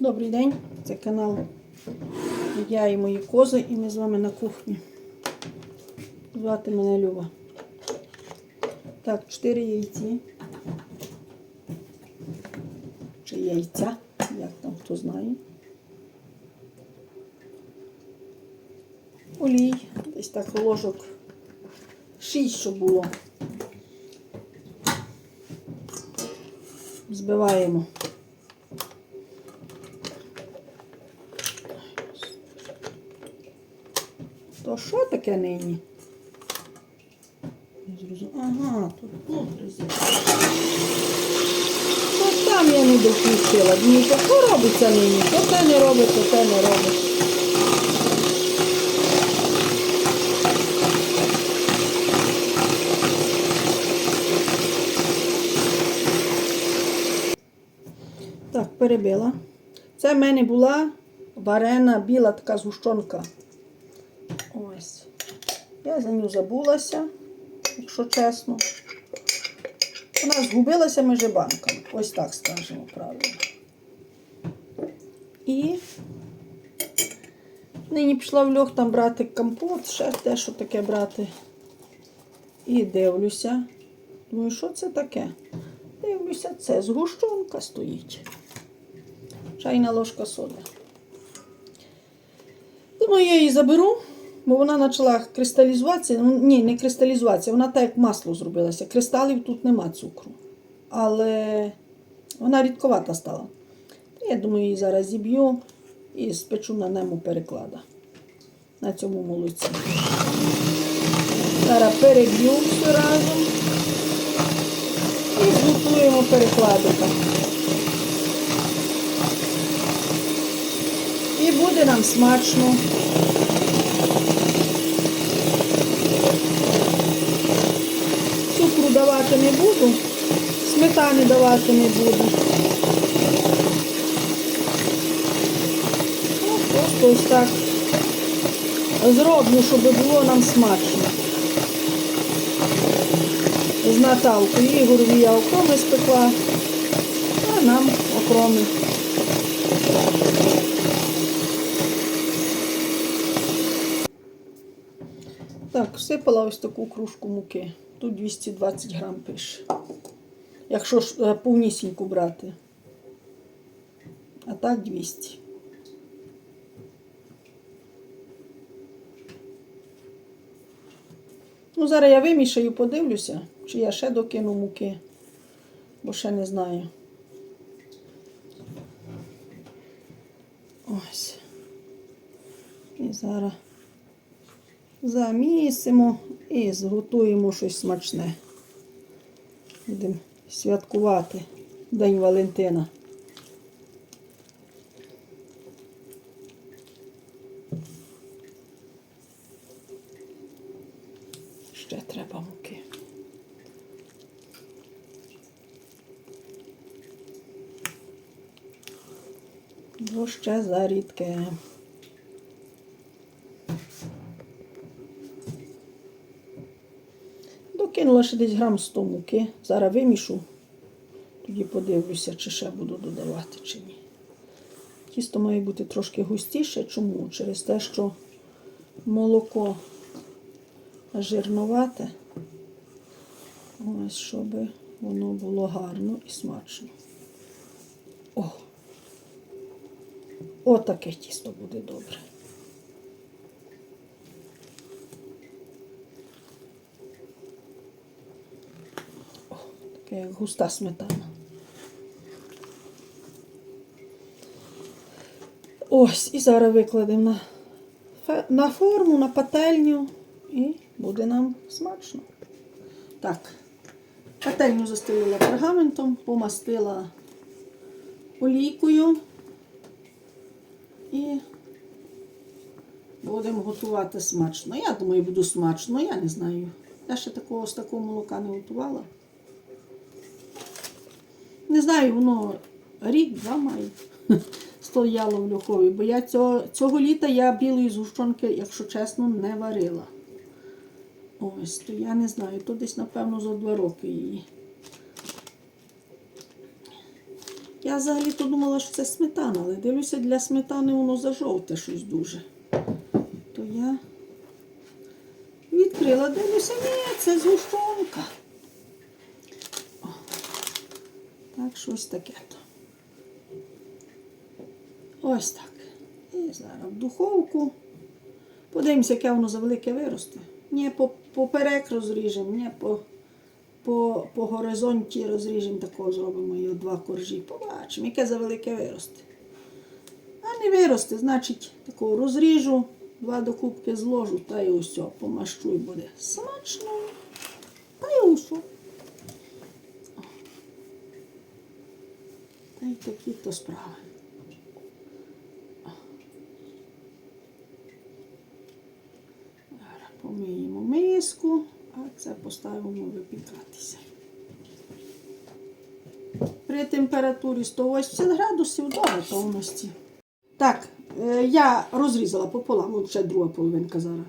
Добрий день, це канал Я і мої кози, і ми з вами на кухні. Звати мене Люба. Так, 4 яйці. Чи яйця, як там хто знає. Олій, десь так ложок 6, щоб було. Збиваємо. То що таке нині? Ага, тут обрізі. Ну там я не допустила. Дмитро, що робиться нині? То те не робить, то те не робить. Так, перебила. Це в мене була варена біла така згущенка. Я за нього забулася, якщо чесно. Вона згубилася між банками. Ось так скажемо правильно. І нині пішла в льох там брати компот, ще те, що таке брати. І дивлюся. Думаю, що це таке? Дивлюся, це згущенка стоїть. Чайна ложка соди. Думаю, я її заберу, бо вона почала кристалізуватися. Ну, ні, не кристалізуватися, вона так як масло зробилася. Кристалів тут нема цукру. Але вона рідковата стала. Я думаю, її зараз зіб'ю і спечу на ньому переклада. На цьому молоці. Зараз переб'ю все разом і зготуємо перекладика. І буде нам смачно. Цукру давати не буду, сметани давати не буду. Ну, просто ось так зроблю, щоб було нам смачно. З Наталкою Ігорові я окроми спекла, а нам окроми. Так, всипала ось таку кружку муки. Тут 220 грам пише. Якщо ж е, повнісіньку брати. А так 200. Ну, зараз я вимішаю, подивлюся, чи я ще докину муки, бо ще не знаю. Ось. І зараз замісимо і зготуємо щось смачне. Будемо святкувати День Валентина. Ще треба муки. Бо ще зарідке. Докинула ще десь грам 100 муки. Зараз вимішу. Тоді подивлюся, чи ще буду додавати, чи ні. Тісто має бути трошки густіше. Чому? Через те, що молоко жирновате. Ось, щоб воно було гарно і смачно. О! Отаке тісто буде добре. Як густа сметана. Ось, і зараз викладемо на, на форму, на пательню, і буде нам смачно. Так, пательню застелила пергаментом, помастила олійкою і будемо готувати смачно. Я думаю, буду смачно, я не знаю. Я ще такого з такого молока не готувала. Не знаю, воно рік-два має. Стояло в льохові, бо я цього, цього літа я білої згущенки, якщо чесно, не варила. Ось, то я не знаю, то десь, напевно, за два роки її. Я взагалі-то думала, що це сметана, але дивлюся, для сметани воно зажовте щось дуже. То я відкрила, дивлюся, ні, це згущенка. О, Так, щось таке. то. Ось так. І зараз в духовку. Подивимося, яке воно за велике виросте. Ні, по, поперек розріжемо, ні, по, по, по горизонті розріжемо, такого зробимо і два коржі. Побачимо, яке за велике виросте. А не виросте, значить, такого розріжу, два докупки зложу, та й усе, помащу і буде смачно. Та й усе. Та й такі то справи. Помиємо миску, а це поставимо випікатися. При температурі 180 градусів до готовності. Так, е, я розрізала пополам, от ще друга половинка зараз.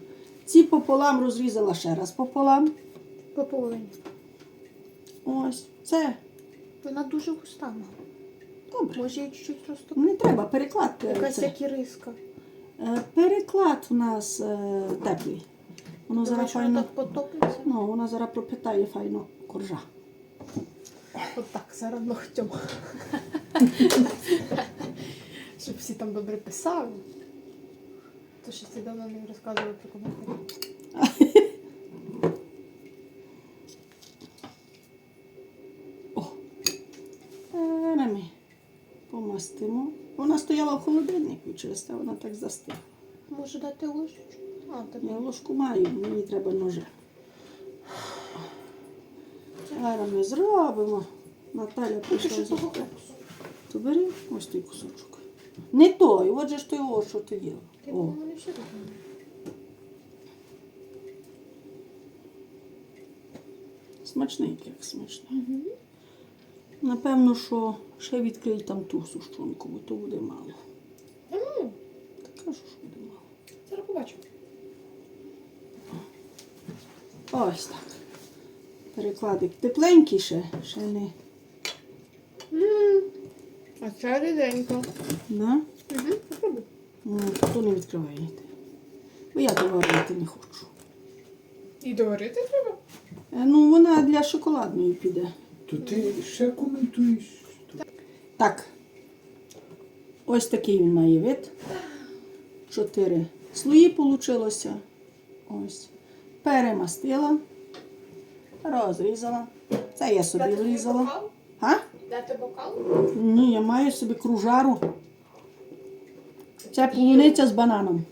Ці пополам розрізала ще раз пополам. По половині. Ось, це Вона дуже густа. мама. Добре. Може, я чуть-чуть просто Не треба переклад. е, якась це. як іриска. Е, Переклад у нас е, теплий. Воно зараз Думаєш, файно. так потопиться? Ну, вона зараз пропитає файно коржа. От так, зараз ногтем. Щоб всі там добре писали. То що ти давно не розказували про коментарі. О! Зараз ми помастимо. Вона стояла в холодильнику, через те вона так застигла. Може дати ложечку? А, тобі. Я ложку маю, мені треба ножа. Зараз ми зробимо. Наталя прийшла з То бери ось той кусочок. Не той, от же ж той о, що ти їла. Ти О. мене все робила. Смачний, як смачний. Напевно, що ще відкрий там ту сущонку, бо то буде мало. Та кажу, що буде мало. зараз побачимо. Ось так. Перекладик тепленький ще, ще не. А це ріденько. Да? Угу, попробуй. Ну, то не відкриваєте. Бо я доварити не хочу. І доварити треба? Е, Ну, вона для шоколадної піде. То ти ще коментуєш? Так. Ось такий він має вид. Чотири слої получилося. Ось. Перемастила. Розрізала. Це я собі зрізала. А? Дати бокал? Ні, я маю собі кружару. Це полуниця з бананом.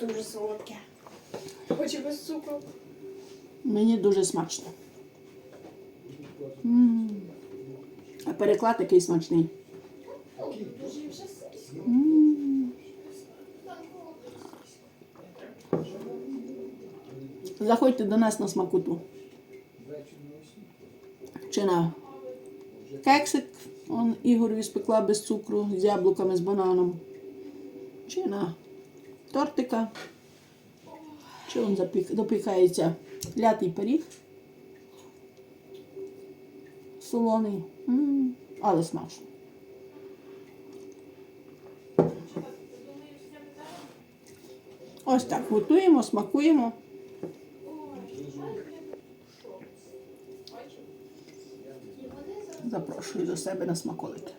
Дуже солодке. Хоч і без цукру. Мені дуже смачно. А переклад такий смачний. Заходьте до нас на смакоту. Чи на кексик, он Ігорю спекла без цукру з яблуками, з бананом. Чи на тортика. Чи він запік... допікається лятий пиріг. Солоний. М, Але смачно. Ось так готуємо, смакуємо. Запрошую до себе на смаколики.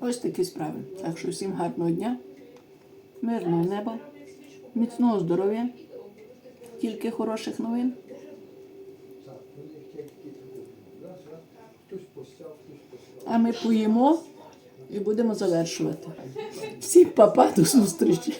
Ось такі справи. Так що всім гарного дня, мирного неба, міцного здоров'я, тільки хороших новин. А ми поїмо і будемо завершувати. Всім папа, до зустрічі!